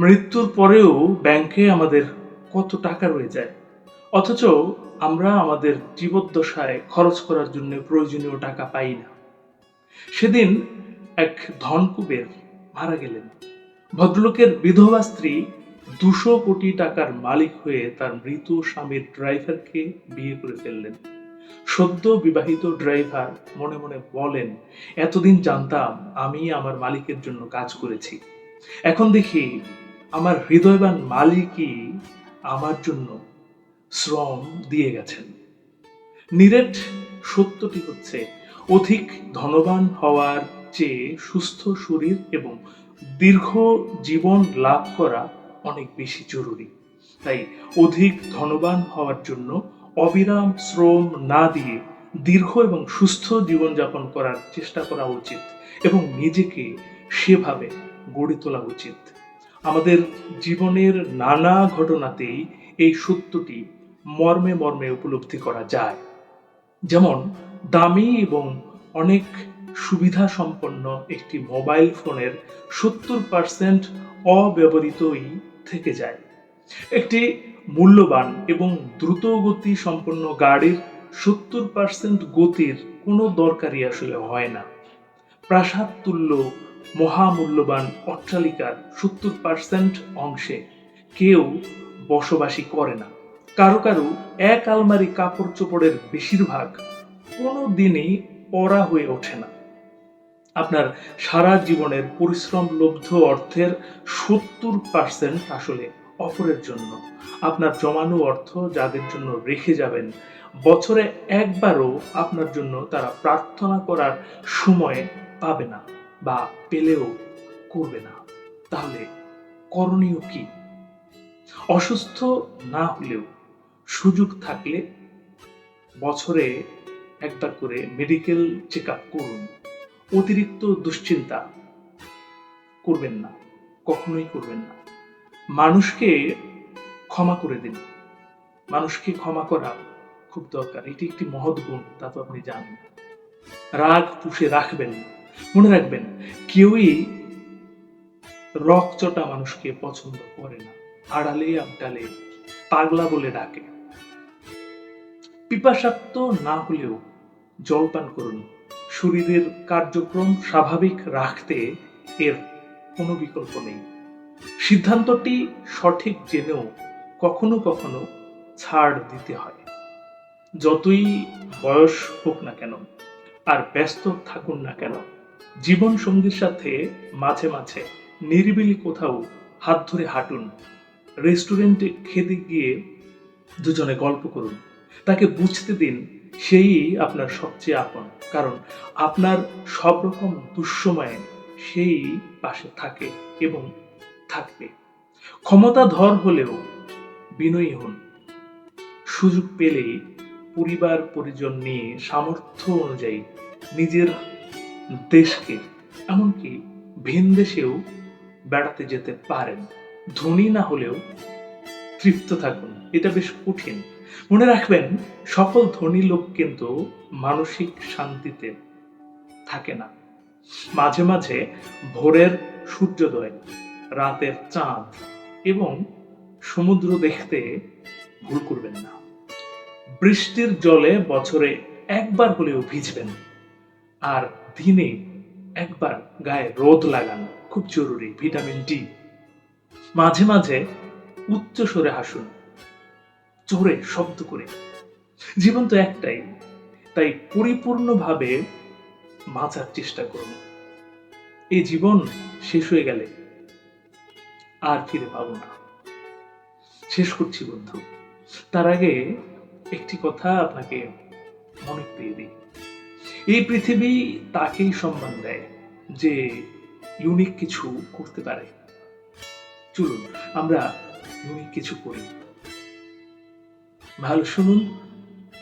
মৃত্যুর পরেও ব্যাংকে আমাদের কত টাকা রয়ে যায়। অথচ আমরা আমাদের জীবদ্দশায় খরচ করার জন্য প্রয়োজনীয় টাকা পাই না। সেদিন এক ধনকুবের মারা গেলেন। ভদ্রলোকের বিধবা স্ত্রী দুশো কোটি টাকার মালিক হয়ে তার মৃত স্বামীর ড্রাইভারকে বিয়ে করে ফেললেন। সদ্য বিবাহিত ড্রাইভার মনে মনে বলেন, এতদিন জানতাম আমি আমার মালিকের জন্য কাজ করেছি। এখন দেখি আমার হৃদয়বান মালিকই আমার জন্য শ্রম দিয়ে গেছেন। নিরেট সত্যটি হচ্ছে, অধিক ধনবান হওয়ার চেয়ে সুস্থ শরীর এবং দীর্ঘ জীবন লাভ করা অনেক বেশি জরুরি। তাই অধিক ধনবান হওয়ার জন্য অবিরাম শ্রম না দিয়ে দীর্ঘ এবং সুস্থ জীবনযাপন করার চেষ্টা করা উচিত এবং নিজেকে সেভাবে গড়ে তোলা উচিত। আমাদের জীবনের নানা ঘটনাতেই এই সত্যটি মর্মে মর্মে উপলব্ধি করা যায়। যেমন, দামি এবং অনেক সুবিধা সম্পন্ন একটি মোবাইল ফোনের সত্তর পার্সেন্ট অব্যবহৃতই থেকে যায়। একটি মূল্যবান এবং দ্রুত গতি সম্পন্ন গাড়ির সত্তর পার্সেন্ট গতির কোনো দরকারই আসলে হয় না। প্রাসাদ তুল্য মহামূল্যবান অট্টালিকার সত্তর পার্সেন্ট অংশে কেউ বসবাসী করে না। কারও কারও এক আলমারি কাপড় চোপড়ের বেশিরভাগ কোনো দিনই পরা হয়ে ওঠে না। আপনার সারা জীবনের পরিশ্রম লব্ধ অর্থের সত্তর পার্সেন্ট আসলে অপরের জন্য। আপনার জমানো অর্থ যাদের জন্য রেখে যাবেন, বছরে একবারও আপনার জন্য তারা প্রার্থনা করার সময় পাবে না। বা পেলেও করবে না, তাহলে করণীয় কি? অসুস্থ না হলেও সুযোগ থাকলে বছরে একবার করে মেডিকেল চেক আপ করুন। অতিরিক্ত দুশ্চিন্তা করবেন না, কখনোই করবেন না। মানুষকে ক্ষমা করে দিন। মানুষকে ক্ষমা করা খুব দরকার। এটি একটি মহৎ গুণ, তা তো আপনি জানেন। রাগ পুষে রাখবেন না। মনে রাখবেন, কেউই রকচটা মানুষকে পছন্দ করে না। আড়ালে আবডালে পাগলা বলে ডাকে। পিপাসাক্ত না হলেও জলপান করুন। শরীরের কার্যক্রম স্বাভাবিক রাখতে এর কোনো বিকল্প নেই। সিদ্ধান্তটি সঠিক জেনেও কখনো কখনো ছাড় দিতে হয়। যতই বয়স হোক না কেন, আর ব্যস্ত থাকুন না কেন জীবন সঙ্গীর সাথে মাঝে মাঝে নিরিবিলি কোথাও হাত ধরে হাঁটুন। রেস্টুরেন্টে খেতে গিয়ে দুজনে গল্প করুন। তাকে বুঝতে দিন সেই আপনার সবচেয়ে আপন, কারণ আপনার সব রকম দুঃসময়ে সেই পাশে থাকে এবং থাকবে। ক্ষমতাধর হলেও বিনয়ী হন। সুযোগ পেলেই পরিবার পরিজন নিয়ে সামর্থ্য অনুযায়ী নিজের দেশকে, এমনকি ভিন দেশেও বেড়াতে যেতে পারেন। ধনী না হলেও তৃপ্ত থাকুন, এটা বেশ কঠিন। মনে রাখবেন, সকল ধনী লোক কিন্তু মানসিক শান্তিতে থাকে না। মাঝে মাঝে ভোরের সূর্যোদয়, রাতের চাঁদ এবং সমুদ্র দেখতে ভুল করবেন না। বৃষ্টির জলে বছরে একবার হলেও ভিজবেন। আর দিনে একবার গায়ে রোদ লাগান খুব জরুরি, ভিটামিন ডি। মাঝে মাঝে উচ্চ স্বরে হাসুন, জোরে শব্দ করে। জীবন তো একটাই, তাই পরিপূর্ণভাবে বাঁচার চেষ্টা করুন। এই জীবন শেষ হয়ে গেলে আর ফিরে পাবো না। শেষ করছি বন্ধু। তার আগে একটি কথা আপনাকে মনে পেয়ে দিই। এই পৃথিবী তাকেই সম্মান দেয় যে ইউনিক কিছু করতে পারে। চলুন, আমরা ইউনিক কিছু করি। ভালো শুনুন,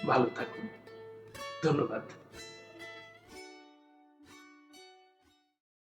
ভালো থাকুন। ধন্যবাদ।